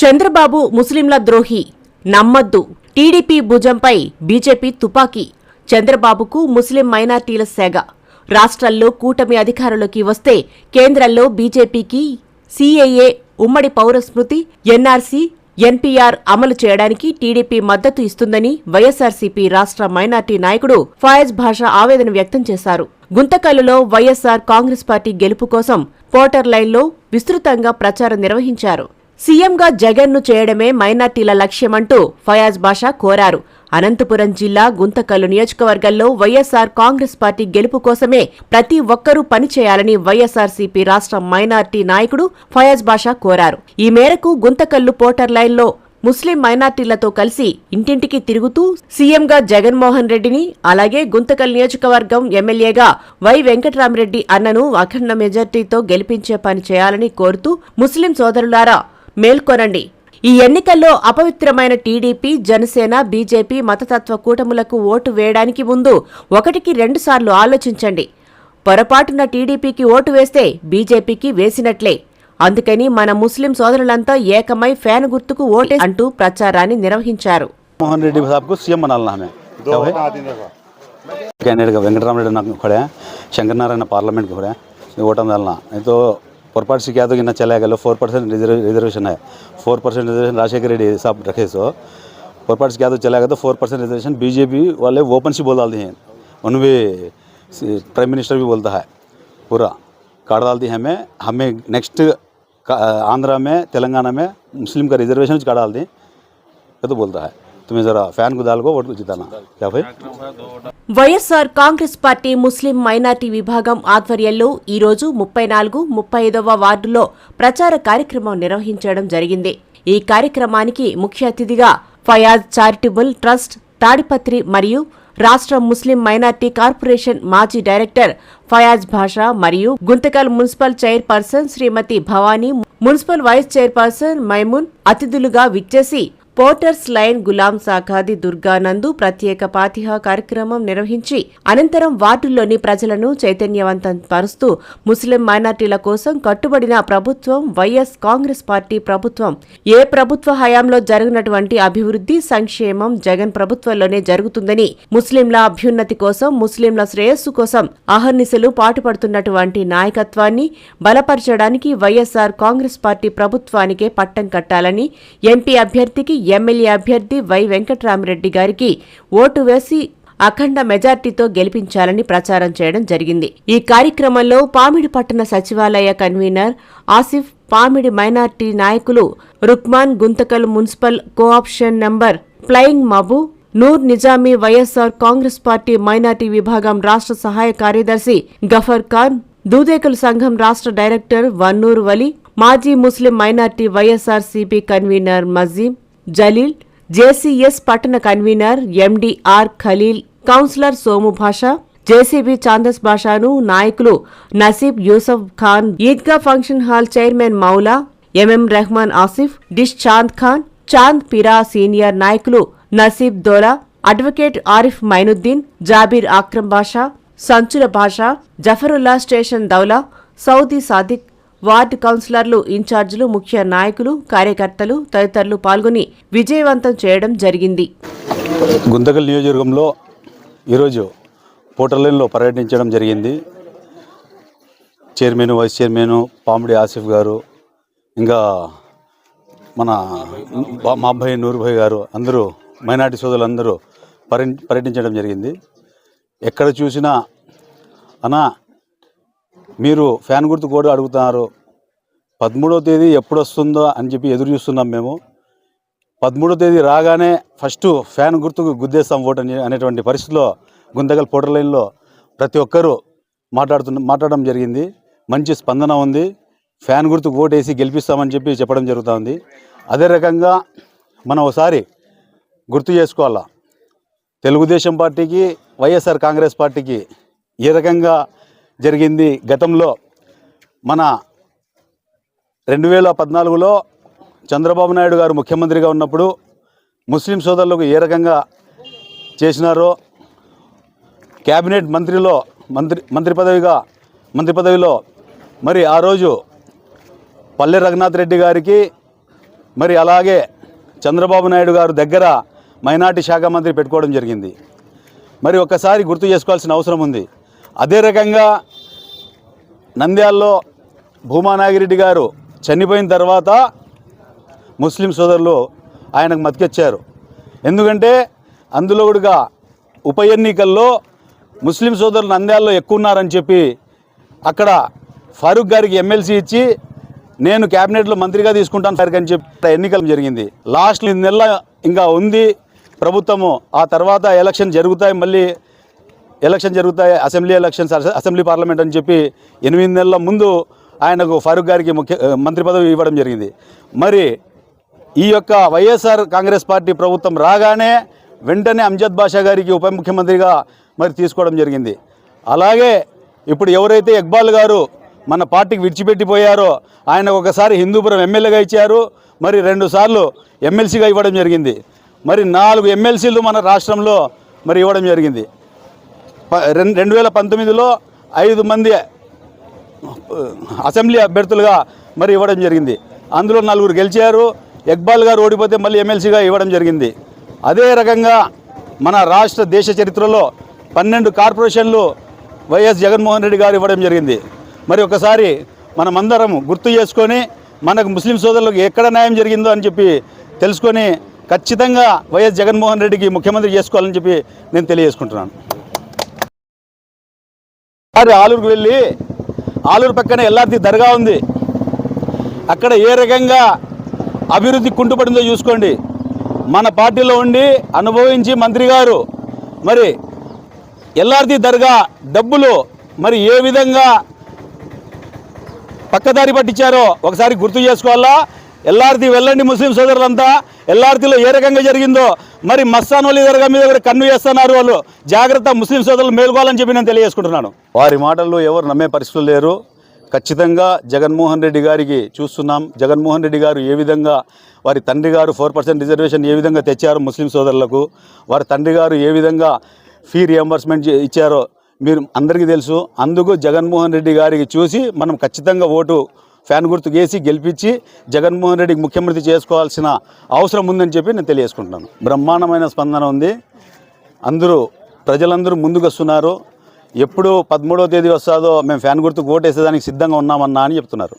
చంద్రబాబు ముస్లింల ద్రోహి. నమ్మద్దు. టీడీపీ భుజంపై బీజేపీ తుపాకీ. చంద్రబాబుకు ముస్లిం మైనార్టీల సేగ. రాష్ట్రాల్లో కూటమి అధికారంలోకి వస్తే కేంద్రంలో బీజేపీకి సీఏఏ ఉమ్మడి పౌర స్మృతి ఎన్ఆర్సీ ఎన్పీఆర్ అమలు చేయడానికి టీడీపీ మద్దతు ఇస్తుందని వైఎస్సార్సీపీ రాష్ట్ర మైనార్టీ నాయకుడు ఫాయజ్ భాషా ఆవేదన వ్యక్తం చేశారు. గుంతకల్లులో వైఎస్సార్ కాంగ్రెస్ పార్టీ గెలుపు కోసం పోటర్ లైన్లో విస్తృతంగా ప్రచారం నిర్వహించారు. సీఎంగా జగన్ను చేయడమే మైనార్టీల లక్ష్యమంటూ ఫయాజ్ బాషా కోరారు. అనంతపురం జిల్లా గుంతకల్లు నియోజకవర్గంలో వైఎస్సార్ కాంగ్రెస్ పార్టీ గెలుపు కోసమే ప్రతి ఒక్కరూ పనిచేయాలని వైఎస్సార్సీపీ రాష్ట్ర మైనార్టీ నాయకుడు ఫయాజ్ బాషా కోరారు. ఈ మేరకు గుంతకల్లు పోటర్ లైన్లో ముస్లిం మైనార్టీలతో కలిసి ఇంటింటికి తిరుగుతూ సీఎంగా జగన్మోహన్ రెడ్డిని అలాగే గుంతకల్ నియోజకవర్గం ఎమ్మెల్యేగా వై వెంకట్రామరెడ్డి అన్నను అఖండ మెజార్టీతో గెలిపించే పని చేయాలని కోరుతూ ముస్లిం సోదరులారా మేల్కొనండి. ఈ ఎన్నికల్లో అపవిత్రమైన టీడీపీ జనసేన బీజేపీ మతతత్వ కూటములకు ఓటు వేయడానికి ముందు ఒకటికి రెండుసార్లు ఆలోచించండి పొరపాటున టీడీపీకి ఓటు వేస్తే బీజేపీకి వేసినట్లే అందుకని మన ముస్లిం సోదరులంతా ఏకమై ఫ్యాన్ గుర్తుకు ఓటే అంటూ ప్రచారాన్ని నిర్వహించారు मोहन रेड्डी साहब को सीएम बनाना हमें क्या भाई कैंडिडेट का वेंकटराम रेड्डी ना खड़े हैं शंकर नारायण पार्लियामेंट के खड़े हैं ये वोट हम डालना नहीं तो పొరపాటు से क्या तो इतना चला गया फोर परसेंट रिजर्वेशन है four percent reservation Rajasekhar Reddy साहब रखे सो పొరపాటు से क्या तो चला गया तो फोर परसेंट रिजर्वेशन बीजेपी वाले ओपन से बोल डालते हैं उन्हें भी प्राइम मिनिस्टर भी बोलता है पूरा काट डालती है हमें हमें नेक्स्ट आंध्रा में तेलंगाना में मुस्लिम का रिजर्वेशन काट डालते हैं ये तो बोलता है तुम्हें ज़रा फैन को डाल को वोट को जिताना क्या भाई YSR Congress party Muslim minority విభాగం ఆధ్వర్యంలో ఈ రోజు ముప్పై నాలుగు ముప్పై ఐదవ వార్డులో ప్రచార కార్యక్రమం నిర్వహించడం జరిగింది ఈ కార్యక్రమానికి ముఖ్య అతిథిగా ఫయాజ్ చారిటబుల్ ట్రస్ట్ తాడిపత్రి మరియు రాష్ట్ర ముస్లిం మైనార్టీ కార్పొరేషన్ మాజీ డైరెక్టర్ ఫయాజ్ భాషా మరియు Guntakal municipal chairperson Shrimati Bhavani municipal vice chairperson Maimun అతిథులుగా విచ్చేసి పోర్టర్స్ లైన్ గులాం సాఖాది దుర్గానందు ప్రత్యేక పాతిహా కార్యక్రమం నిర్వహించి అనంతరం వార్డుల్లోని ప్రజలను చైతన్యవంతం పరుస్తూ ముస్లిం మైనార్టీల కోసం కట్టుబడిన ప్రభుత్వం వైఎస్ కాంగ్రెస్ పార్టీ ప్రభుత్వం. ఏ ప్రభుత్వ హయాంలో జరిగినటువంటి అభివృద్ధి సంక్షేమం జగన్ ప్రభుత్వంలోనే జరుగుతుందని ముస్లింల అభ్యున్నతి కోసం ముస్లింల శ్రేయస్సు కోసం అహర్నిశలు పాటుపడుతున్నటువంటి నాయకత్వాన్ని బలపరచడానికి వైఎస్సార్ కాంగ్రెస్ పార్టీ ప్రభుత్వానికే పట్టం కట్టాలని ఎంపీ అభ్యర్థికి ఎమ్మెల్యే అభ్యర్థి వై వెంకట్రామిరెడ్డి గారికి ఓటు వేసి అఖండ మెజార్టీతో గెలిపించాలని ప్రచారం చేయడం జరిగింది. ఈ కార్యక్రమంలో పామిడి పట్టణ సచివాలయ కన్వీనర్ ఆసిఫ్ పామిడి మైనార్టీ నాయకులు Rukman Guntakal municipal co-option number flying మబు Noor Nizami YSR Congress party minority విభాగం రాష్ట్ర సహాయ కార్యదర్శి గఫర్ ఖాన్ దూదేకల్ సంఘం రాష్ట్ర డైరెక్టర్ వన్నూరు వలి మాజీ ముస్లిం minority YSR CP convener Majeem Jaleel JCS పట్టణ convener MDR Khaleel councillor Somu Basha JCB Chandas భాషాను నాయకులు Naseeb Yusuf Khan Eidgah function hall chairman Moula MM Rehman Asif dish Chand Khan Chand Pira senior నాయకులు నసీబ్ దోలా అడ్వకేట్ ఆరిఫ్ మైనుద్దీన్ జాబీర్ ఆక్రమ్ బాషా సంచుల Basha Zafarulla station Daula Saudi Sadiq ward కౌన్సిలర్లు ఇన్ఛార్జీలు ముఖ్య నాయకులు కార్యకర్తలు తదితరులు పాల్గొని విజయవంతం చేయడం జరిగింది. గుంతకల్ నియోజకవర్గంలో ఈరోజు పోటర్లైన్లో పర్యటించడం జరిగింది. Chairman vice chairman Pamidi Asif గారు ఇంకా మన మా అబ్బాయి నూరుభాయ్ గారు అందరూ మైనార్టీ సోదరులందరూ పర్య పర్యటించడం జరిగింది. ఎక్కడ చూసినా అనా మీరు ఫ్యాన్ గుర్తు కూడా అడుగుతున్నారు. పదమూడవ తేదీ ఎప్పుడు వస్తుందో అని చెప్పి ఎదురు చూస్తున్నాం మేము. పదమూడో తేదీ రాగానే ఫస్ట్ ఫ్యాన్ గుర్తుకు గుద్దేస్తాం ఓటు అని అనేటువంటి పరిస్థితిలో గుందగల్ పోటర్ లైన్లో ప్రతి ఒక్కరూ మాట్లాడుతున్న మాట్లాడడం జరిగింది. మంచి స్పందన ఉంది. ఫ్యాన్ గుర్తుకు ఓటేసి గెలిపిస్తామని చెప్పి చెప్పడం జరుగుతుంది. అదే రకంగా మనం ఒకసారి గుర్తు చేసుకోవాలా. తెలుగుదేశం పార్టీకి వైఎస్ఆర్ కాంగ్రెస్ పార్టీకి ఏ రకంగా జరిగింది గతంలో మన రెండు వేల పద్నాలుగులో చంద్రబాబు నాయుడు గారు ముఖ్యమంత్రిగా ఉన్నప్పుడు ముస్లిం సోదరులకు ఏ రకంగా చేసినారో క్యాబినెట్ మంత్రిలో మంత్రి మంత్రి పదవిగా మంత్రి పదవిలో మరి ఆ రోజు పల్లె రఘునాథ్ రెడ్డి గారికి మరి అలాగే చంద్రబాబు నాయుడు గారు దగ్గర మైనార్టీ శాఖ మంత్రి పెట్టుకోవడం జరిగింది. మరి ఒక్కసారి గుర్తు చేసుకోవాల్సిన అవసరం ఉంది. అదే రకంగా నంద్యాల్లో భూమా నాగిరెడ్డి గారు చనిపోయిన తర్వాత ముస్లిం సోదరులు ఆయనకు మతికెచ్చారు. ఎందుకంటే అందులో కూడా ఉప ఎన్నికల్లో ముస్లిం సోదరులు నంద్యాల్లో ఎక్కువ ఉన్నారని చెప్పి అక్కడ ఫారూక్ గారికి ఎమ్మెల్సీ ఇచ్చి నేను క్యాబినెట్లో మంత్రిగా తీసుకుంటాను సార్ అని చెప్పి ఎన్నికలు జరిగింది. లాస్ట్ నెల ఇంకా ఉంది ప్రభుత్వము. ఆ తర్వాత ఎలక్షన్ జరుగుతాయి మళ్ళీ ఎలక్షన్ జరుగుతాయి అసెంబ్లీ ఎలక్షన్స్ అసెంబ్లీ పార్లమెంట్ అని చెప్పి ఎనిమిది నెలల ముందు ఆయనకు ఫారూక్ గారికి ముఖ్య మంత్రి పదవి ఇవ్వడం జరిగింది. మరి ఈ యొక్క వైఎస్ఆర్ కాంగ్రెస్ పార్టీ ప్రభుత్వం రాగానే వెంటనే అంజద్ బాషా గారికి ఉప ముఖ్యమంత్రిగా మరి తీసుకోవడం జరిగింది. అలాగే ఇప్పుడు ఎవరైతే ఇక్బాల్ గారు మన పార్టీకి విడిచిపెట్టిపోయారో ఆయన ఒకసారి హిందూపురం ఎమ్మెల్యేగా ఇచ్చారు మరి రెండు సార్లు ఎమ్మెల్సీగా ఇవ్వడం జరిగింది. మరి నాలుగు ఎమ్మెల్సీలు మన రాష్ట్రంలో మరి ఇవ్వడం జరిగింది. రెండు రెండు వేల పంతొమ్మిదిలో ఐదు మంది అసెంబ్లీ అభ్యర్థులుగా మరి ఇవ్వడం జరిగింది. అందులో నలుగురు గెలిచారు. ఇక్బాల్ గారు ఓడిపోతే మళ్ళీ ఎమ్మెల్సీగా ఇవ్వడం జరిగింది. అదే రకంగా మన రాష్ట్ర దేశ చరిత్రలో పన్నెండు కార్పొరేషన్లు వైఎస్ జగన్మోహన్ రెడ్డి గారు ఇవ్వడం జరిగింది. మరి ఒకసారి మనమందరం గుర్తు చేసుకొని మనకు ముస్లిం సోదరులకు ఎక్కడ న్యాయం జరిగిందో అని చెప్పి తెలుసుకొని ఖచ్చితంగా వైఎస్ జగన్మోహన్ రెడ్డికి ముఖ్యమంత్రి చేసుకోవాలని చెప్పి నేను తెలియజేసుకుంటున్నాను. ఒకసారి ఆలూరుకు వెళ్ళి ఆలూరు పక్కన ఎల్ఆర్టీ దర్గా ఉంది. అక్కడ ఏ రకంగా అభివృద్ధి కుంటుపడిందో చూసుకోండి. మన పార్టీలో ఉండి అనుభవించి మంత్రి గారు మరి ఎల్ఆర్టీ దర్గా డబ్బులు మరి ఏ విధంగా పక్కదారి పట్టించారో ఒకసారి గుర్తు చేసుకోవాలా? ఎల్ఆర్తి వెళ్ళండి ముస్లిం సోదరులంతా. ఎల్ఆర్తిలో ఏ రకంగా జరిగిందో మరి మస్తాన్ వలీ దర్గా మీద కూడా కన్ను చేస్తున్నారు వాళ్ళు. జాగ్రత్త ముస్లిం సోదరులు మేల్కోవాలని చెప్పి నేను తెలియజేసుకుంటున్నాను. వారి మాటల్లో ఎవరు నమ్మే పరిస్థితులు లేరు. ఖచ్చితంగా జగన్మోహన్ రెడ్డి గారికి చూస్తున్నాం. జగన్మోహన్ రెడ్డి గారు ఏ విధంగా వారి తండ్రి గారు ఫోర్ పర్సెంట్ రిజర్వేషన్ ఏ విధంగా తెచ్చారు ముస్లిం సోదరులకు? వారి తండ్రి గారు ఏ విధంగా ఫీ రియంబర్స్మెంట్ ఇచ్చారో మీరు అందరికీ తెలుసు. అందుకు జగన్మోహన్ రెడ్డి గారికి చూసి మనం ఖచ్చితంగా ఓటు ఫ్యాన్ గుర్తు వేసి గెలిపించి జగన్మోహన్ రెడ్డికి ముఖ్యమంత్రి చేసుకోవాల్సిన అవసరం ఉందని చెప్పి నేను తెలియజేసుకుంటున్నాను. బ్రహ్మాండమైన స్పందన ఉంది. అందరూ ప్రజలందరూ ముందుకు వస్తున్నారు ఎప్పుడు పదమూడవ తేదీ వస్తుందో మేము ఫ్యాన్ గుర్తుకు ఓటేసేదానికి సిద్ధంగా ఉన్నామన్నా అని చెప్తున్నారు.